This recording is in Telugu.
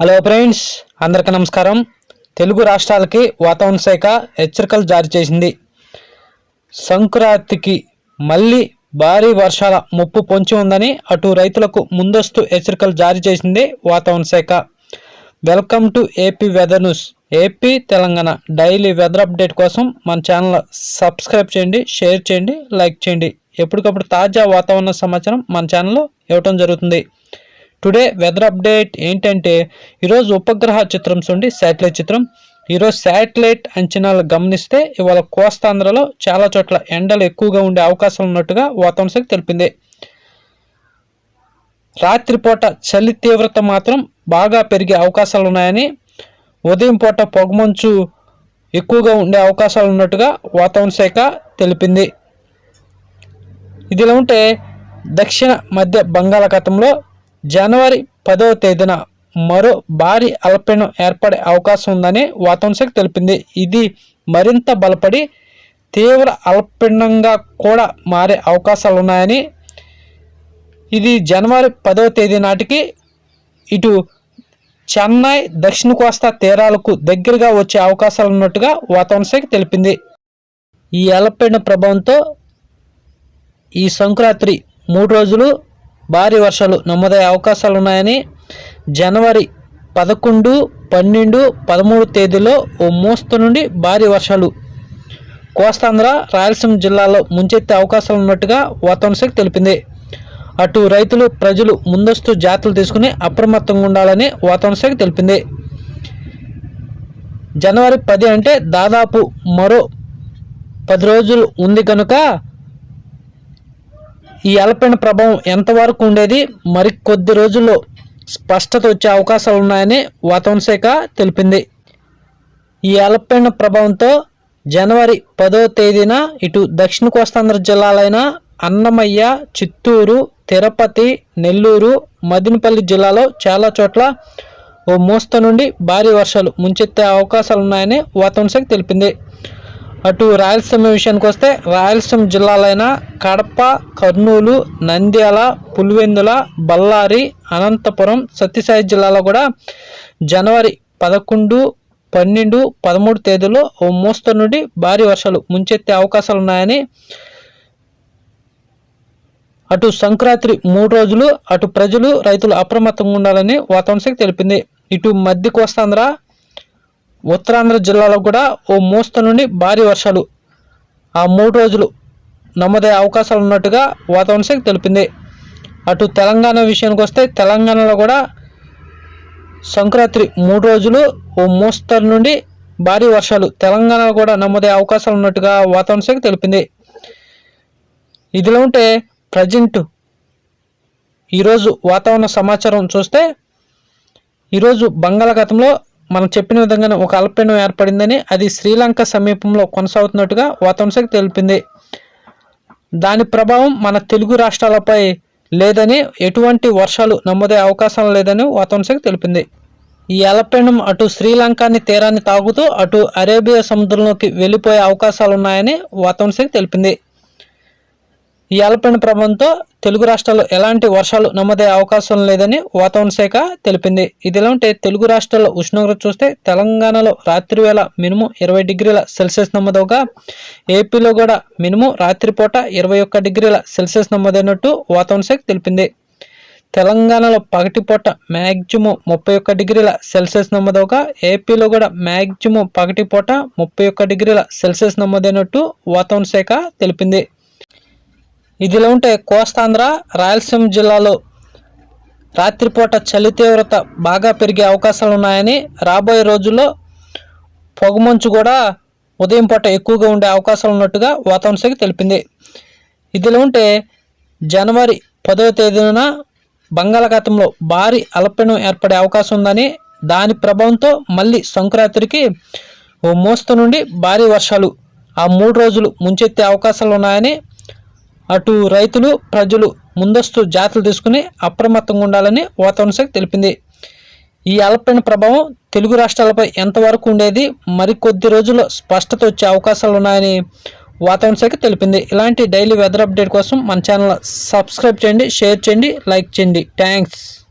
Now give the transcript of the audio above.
హలో ఫ్రెండ్స్ అందరికీ నమస్కారం. తెలుగు రాష్ట్రాలకి వాతావరణ శాఖ హెచ్చరికలు జారీ చేసింది. సంక్రాంతికి మళ్ళీ భారీ వర్షాల ముప్పు పొంచి ఉందని అటు రైతులకు ముందస్తు హెచ్చరికలు జారీ చేసింది వాతావరణ శాఖ. Welcome to AP weather news. AP Telangana daily weather update కోసం మన ఛానల్ సబ్స్క్రైబ్ చేయండి షేర్ చేయండి లైక్ చేయండి. ఎప్పటికప్పుడు తాజా వాతావరణ సమాచారం మన ఛానల్లో ఇవ్వటం జరుగుతుంది. టుడే వెదర్ అప్డేట్ ఏంటంటే ఈరోజు ఉపగ్రహ చిత్రం చూడండి శాటిలైట్ చిత్రం. ఈరోజు శాటిలైట్ అంచనాలు గమనిస్తే ఇవాళ కోస్తాంధ్రలో చాలా చోట్ల ఎండలు ఎక్కువగా ఉండే అవకాశం ఉన్నట్టుగా వాతావరణ శాఖ తెలిపింది. రాత్రిపూట చలి తీవ్రత మాత్రం బాగా పెరిగే అవకాశాలు ఉన్నాయని ఉదయం పూట పొగమంచు ఎక్కువగా ఉండే అవకాశాలు ఉన్నట్టుగా వాతావరణ శాఖ తెలిపింది. ఇదిలా ఉంటే దక్షిణ మధ్య బంగాళాఖాతంలో జనవరి పదవ తేదీన మరో భారీ అల్పపీడనం ఏర్పడే అవకాశం ఉందని వాతావరణ శాఖ తెలిపింది. ఇది మరింత బలపడి తీవ్ర అల్పపీడనంగా కూడా మారే అవకాశాలు ఉన్నాయని ఇది జనవరి పదవ తేదీ నాటికి ఇటు చెన్నై దక్షిణ కోస్తా తీరాలకు దగ్గరగా వచ్చే అవకాశాలు ఉన్నట్టుగా వాతావరణ శాఖ తెలిపింది. ఈ అల్పీడన ప్రభావంతో ఈ సంక్రాంతి మూడు రోజులు భారీ వర్షాలు నమోదయ్యే అవకాశాలు ఉన్నాయని జనవరి పదకొండు పన్నెండు పదమూడు తేదీలో ఓ మోస్తు నుండి భారీ వర్షాలు కోస్తాంధ్ర రాయలసీమ జిల్లాలో ముంచెత్తే అవకాశాలు ఉన్నట్టుగా వాతావరణ శాఖ తెలిపింది. అటు రైతులు ప్రజలు ముందస్తు జాగ్రత్తలు తీసుకుని అప్రమత్తంగా ఉండాలని వాతావరణ శాఖ తెలిపింది. జనవరి పది అంటే దాదాపు మరో పది రోజులు ఉంది కనుక ఈ అల్పపీడన ప్రభావం ఎంతవరకు ఉండేది? మరి కొద్ది రోజుల్లో స్పష్టత వచ్చే అవకాశాలు ఉన్నాయని వాతావరణ శాఖ తెలిపింది. ఈ అల్పపీడన ప్రభావంతో జనవరి పదో తేదీన ఇటు దక్షిణ కోస్తాంధ్ర జిల్లాలైన అన్నమయ్య చిత్తూరు తిరుపతి నెల్లూరు మదినపల్లి జిల్లాలో చాలా చోట్ల ఓ మోస్త నుండి భారీ వర్షాలు ముంచెత్తే అవకాశాలు ఉన్నాయని వాతావరణ శాఖ తెలిపింది. అటు రాయలసీమ విషయానికి వస్తే రాయలసీమ జిల్లాలైన కడప కర్నూలు నంద్యాల పులివెందుల బళ్ళారి అనంతపురం సత్యసాయి జిల్లాలో కూడా జనవరి పదకొండు పన్నెండు పదమూడు తేదీలో ఓ మోస్తరు నుండి భారీ వర్షాలు ముంచెత్తే అవకాశాలు ఉన్నాయని అటు సంక్రాంతి మూడు రోజులు అటు ప్రజలు రైతులు అప్రమత్తంగా ఉండాలని వాతావరణ శాఖ తెలిపింది. ఇటు మధ్య కోస్తాంధ్ర ఉత్తరాంధ్ర జిల్లాలో కూడా ఓ మోస్తరు నుండి భారీ వర్షాలు ఆ మూడు రోజులు నమోదయ్యే అవకాశాలు ఉన్నట్టుగా వాతావరణ శాఖ తెలిపింది. అటు తెలంగాణ విషయానికి వస్తే తెలంగాణలో కూడా సంక్రాంతి మూడు రోజులు ఓ మోస్తరు నుండి భారీ వర్షాలు తెలంగాణలో కూడా నమోదయ్యే అవకాశాలు ఉన్నట్టుగా వాతావరణ శాఖ తెలిపింది. ఇదిలో ఉంటే ప్రజెంట్ ఈరోజు వాతావరణ సమాచారం చూస్తే ఈరోజు బంగాళాఖాతంలో మనం చెప్పిన విధంగానే ఒక అల్పపీడనం ఏర్పడిందని అది శ్రీలంక సమీపంలో కొనసాగుతున్నట్టుగా వాతావరణ శాఖ తెలిపింది. దాని ప్రభావం మన తెలుగు రాష్ట్రాలపై లేదని ఎటువంటి వర్షాలు నమ్మదే అవకాశం లేదని వాతావరణ శాఖ తెలిపింది. ఈ అలపీడనం అటు శ్రీలంకాని తీరాన్ని తాగుతూ అటు అరేబియా సముద్రంలోకి వెళ్ళిపోయే అవకాశాలు ఉన్నాయని వాతావరణ శాఖ తెలిపింది. ఈ అల్పీన ప్రభావంతో తెలుగు రాష్ట్రాల్లో ఎలాంటి వర్షాలు నమ్మదే అవకాశం లేదని వాతావరణ శాఖ తెలిపింది. ఇదిలా ఉంటే తెలుగు రాష్ట్రాల్లో ఉష్ణోగ్రత చూస్తే తెలంగాణలో రాత్రి వేళ మినిమం ఇరవై డిగ్రీల సెల్సియస్ నమోదవగా ఏపీలో కూడా మినిమం రాత్రిపూట ఇరవై ఒక్క డిగ్రీల సెల్సియస్ నమోదైనట్టు వాతావరణ శాఖ తెలిపింది. తెలంగాణలో పగటిపూట మ్యాక్సిమం ముప్పై ఒక్క డిగ్రీల సెల్సియస్ నమోదవగా ఏపీలో కూడా మ్యాక్సిమం పగటిపూట ముప్పై ఒక్క డిగ్రీల సెల్సియస్ నమోదైనట్టు వాతావరణ శాఖ తెలిపింది. ఇదిలా ఉంటే కోస్తాంధ్ర రాయలసీమ జిల్లాలో రాత్రిపూట చలి తీవ్రత బాగా పెరిగే అవకాశాలు ఉన్నాయని రాబోయే రోజుల్లో పొగమంచు కూడా ఉదయం పూట ఎక్కువగా ఉండే అవకాశాలు ఉన్నట్టుగా వాతావరణ శాఖ తెలిపింది. ఇదిలా ఉంటే జనవరి పదవ తేదీన బంగాళాఖాతంలో భారీ అల్పపీడనం ఏర్పడే అవకాశం ఉందని దాని ప్రభావంతో మళ్ళీ సంక్రాంతికి ఓ మోస్తు నుండి భారీ వర్షాలు ఆ మూడు రోజులు ముంచెత్తే అవకాశాలు ఉన్నాయని అటు రైతులు ప్రజలు ముందస్తు జాగ్రత్తలు తీసుకుని అప్రమత్తంగా ఉండాలని వాతావరణ శాఖ తెలిపింది. ఈ అల్పైన ప్రభావం తెలుగు రాష్ట్రాలపై ఎంతవరకు ఉండేది? మరికొద్ది రోజుల్లో స్పష్టత వచ్చే అవకాశాలు ఉన్నాయని వాతావరణ శాఖ తెలిపింది. ఇలాంటి డైలీ వెదర్ అప్డేట్ కోసం మన ఛానల్ సబ్స్క్రైబ్ చేయండి షేర్ చేయండి లైక్ చేయండి. థ్యాంక్స్.